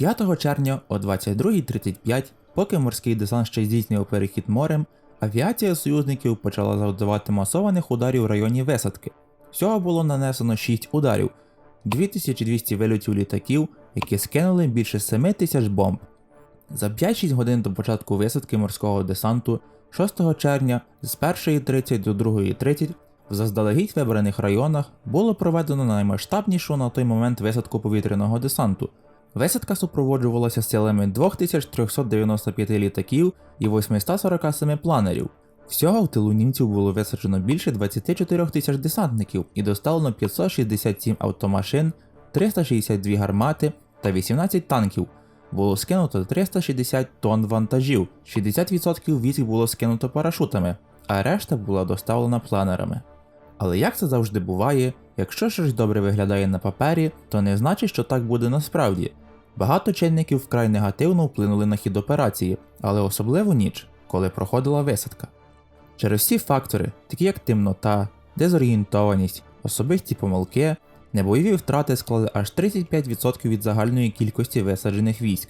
5 червня о 22.35, поки морський десант ще здійснював перехід морем, авіація союзників почала завдавати масованих ударів в районі висадки. Всього було нанесено 6 ударів, 2200 вильотів літаків, які скинули більше 7 тисяч бомб. За 5-6 годин до початку висадки морського десанту 6 червня з 1.30 до 2.30 в заздалегідь вибраних районах було проведено наймасштабнішу на той момент висадку повітряного десанту. Висадка супроводжувалася силами 2395 літаків і 847 планерів. Всього в тилу німців було висаджено більше 24 тисяч десантників і доставлено 567 автомашин, 362 гармати та 18 танків. Було скинуто 360 тонн вантажів, 60% військ було скинуто парашутами, а решта була доставлена планерами. Але як це завжди буває, якщо щось добре виглядає на папері, то не значить, що так буде насправді. Багато чинників вкрай негативно вплинули на хід операції, але особливо ніч, коли проходила висадка. Через всі фактори, такі як темнота, дезорієнтованість, особисті помилки, небойові втрати склали аж 35% від загальної кількості висаджених військ.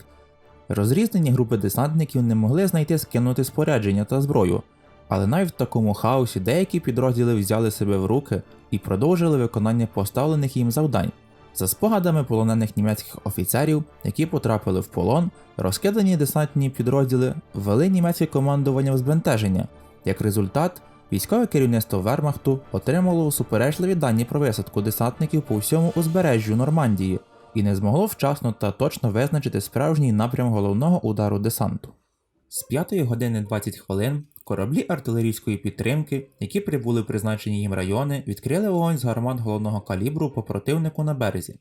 Розрізнені групи десантників не могли знайти скинути спорядження та зброю, але навіть в такому хаосі деякі підрозділи взяли себе в руки і продовжили виконання поставлених їм завдань. За спогадами полонених німецьких офіцерів, які потрапили в полон, розкидані десантні підрозділи ввели німецьке командування в збентеження. Як результат, військове керівництво Вермахту отримало суперечливі дані про висадку десантників по всьому узбережжю Нормандії і не змогло вчасно та точно визначити справжній напрям головного удару десанту. З 5 години 20 хвилин кораблі артилерійської підтримки, які прибули в призначені їм райони, відкрили вогонь з гармат головного калібру по противнику на березі.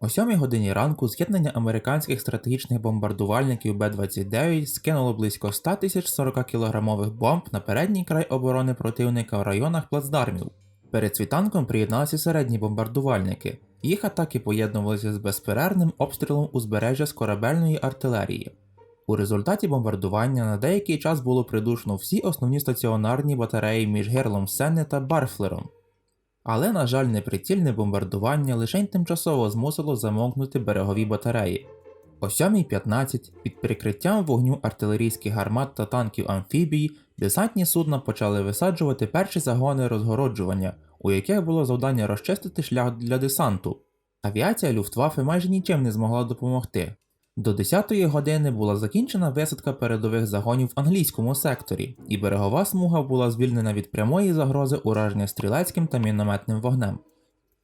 О 7 годині ранку з'єднання американських стратегічних бомбардувальників Б-29 скинуло близько 100 тисяч 40 кілограмових бомб на передній край оборони противника в районах плацдармів. Перед світанком приєдналися середні бомбардувальники. Їх атаки поєднувалися з безперервним обстрілом узбережжя з корабельної артилерії. У результаті бомбардування на деякий час було придушено всі основні стаціонарні батареї між герлом Сенни та Барфлером. Але, на жаль, неприцільне бомбардування лише тимчасово змусило замовкнути берегові батареї. О 7.15 під прикриттям вогню артилерійських гармат та танків амфібій десантні судна почали висаджувати перші загони розгороджування, у яких було завдання розчистити шлях для десанту. Авіація Люфтваффе майже нічим не змогла допомогти. До 10-ї години була закінчена висадка передових загонів в англійському секторі, і берегова смуга була звільнена від прямої загрози ураження стрілецьким та мінометним вогнем.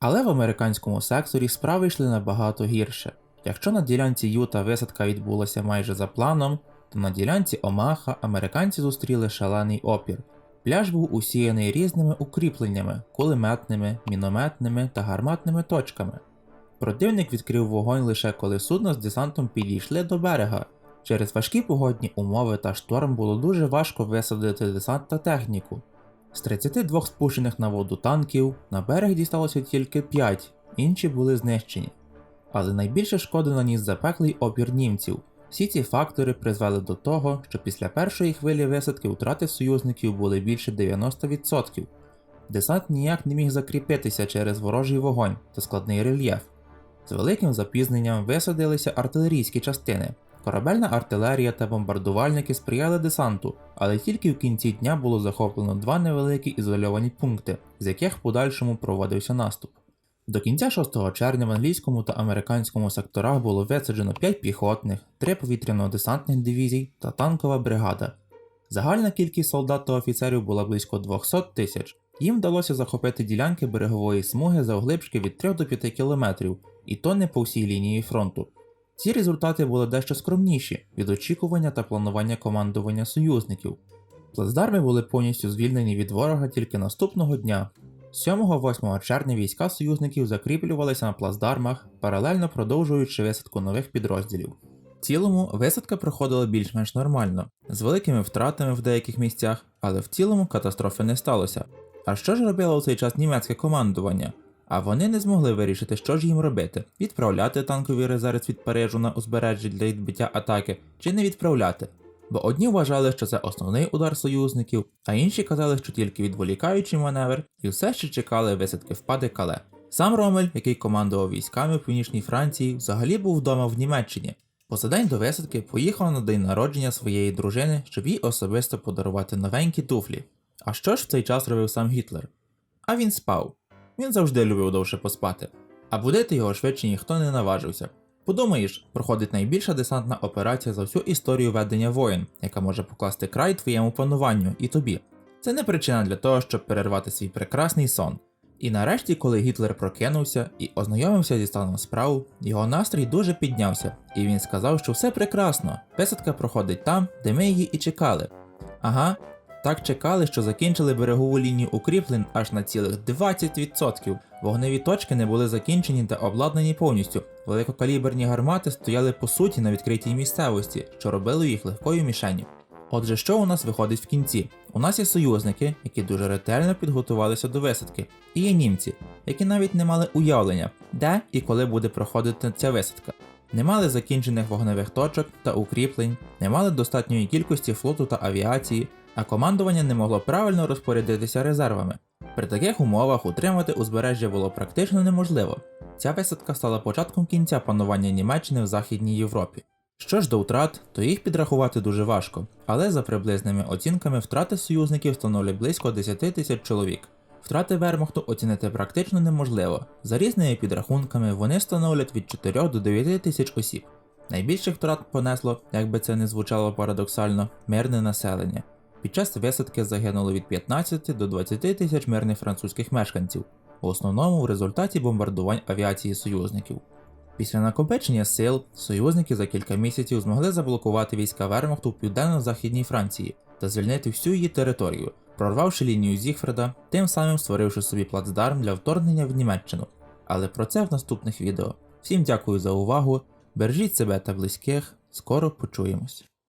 Але в американському секторі справи йшли набагато гірше. Якщо на ділянці Юта висадка відбулася майже за планом, то на ділянці Омаха американці зустріли шалений опір. Пляж був усіяний різними укріпленнями, кулеметними, мінометними та гарматними точками. Противник відкрив вогонь лише коли судно з десантом підійшли до берега. Через важкі погодні умови та шторм було дуже важко висадити десант та техніку. З 32 спущених на воду танків на берег дісталося тільки 5, інші були знищені. Але найбільше шкоди наніс запеклий опір німців. Всі ці фактори призвели до того, що після першої хвилі висадки втрати союзників були більше 90%. Десант ніяк не міг закріпитися через ворожий вогонь та складний рельєф. З великим запізненням висадилися артилерійські частини. Корабельна артилерія та бомбардувальники сприяли десанту, але тільки в кінці дня було захоплено два невеликі ізольовані пункти, з яких в подальшому проводився наступ. До кінця 6 червня в англійському та американському секторах було висаджено 5 піхотних, 3 повітряно-десантних дивізій та танкова бригада. Загальна кількість солдат та офіцерів була близько 200 тисяч. Їм вдалося захопити ділянки берегової смуги завглибшки від 3 до 5 кілометрів, і то не по всій лінії фронту. Ці результати були дещо скромніші від очікування та планування командування союзників. Плацдарми були повністю звільнені від ворога тільки наступного дня. 7-8 червня війська союзників закріплювалися на плацдармах, паралельно продовжуючи висадку нових підрозділів. В цілому висадка проходила більш-менш нормально, з великими втратами в деяких місцях, але в цілому катастрофи не сталося. А що ж робило у цей час німецьке командування? А вони не змогли вирішити, що ж їм робити: відправляти танковий резерв від Парижу на узбережжі для відбиття атаки, чи не відправляти. Бо одні вважали, що це основний удар союзників, а інші казали, що тільки відволікаючий маневр, і все ще чекали висадки впади кале. Сам Ромель, який командував військами в північній Франції, взагалі був вдома в Німеччині. За день до висадки поїхав на день народження своєї дружини, щоб їй особисто подарувати новенькі туфлі. А що ж в цей час робив сам Гітлер? А він спав. Він завжди любив довше поспати, а будити його швидше ніхто не наважився. Подумаєш, проходить найбільша десантна операція за всю історію ведення воєн, яка може покласти край твоєму пануванню і тобі. Це не причина для того, щоб перервати свій прекрасний сон. І нарешті, коли Гітлер прокинувся і ознайомився зі станом справ, його настрій дуже піднявся, і він сказав, що все прекрасно, висадка проходить там, де ми її і чекали. Ага, так чекали, що закінчили берегову лінію укріплень аж на цілих 20%. Вогневі точки не були закінчені та обладнані повністю. Великокаліберні гармати стояли по суті на відкритій місцевості, що робило їх легкою мішенню. Отже, що у нас виходить в кінці? У нас є союзники, які дуже ретельно підготувалися до висадки, і є німці, які навіть не мали уявлення, де і коли буде проходити ця висадка. Не мали закінчених вогневих точок та укріплень, не мали достатньої кількості флоту та авіації, а командування не могло правильно розпорядитися резервами. При таких умовах утримати узбережжя було практично неможливо. Ця висадка стала початком кінця панування Німеччини в Західній Європі. Що ж до втрат, то їх підрахувати дуже важко, але за приблизними оцінками втрати союзників становлять близько 10 тисяч чоловік. Втрати Вермахту оцінити практично неможливо. За різними підрахунками вони становлять від 4 до 9 тисяч осіб. Найбільших втрат понесло, як би це не звучало парадоксально, мирне населення. Під час висадки загинуло від 15 до 20 тисяч мирних французьких мешканців, в основному в результаті бомбардувань авіації союзників. Після накопичення сил союзники за кілька місяців змогли заблокувати війська Вермахту в південно-західній Франції та звільнити всю її територію, прорвавши лінію Зігфреда, тим самим створивши собі плацдарм для вторгнення в Німеччину. Але про це в наступних відео. Всім дякую за увагу, бережіть себе та близьких, скоро почуємось.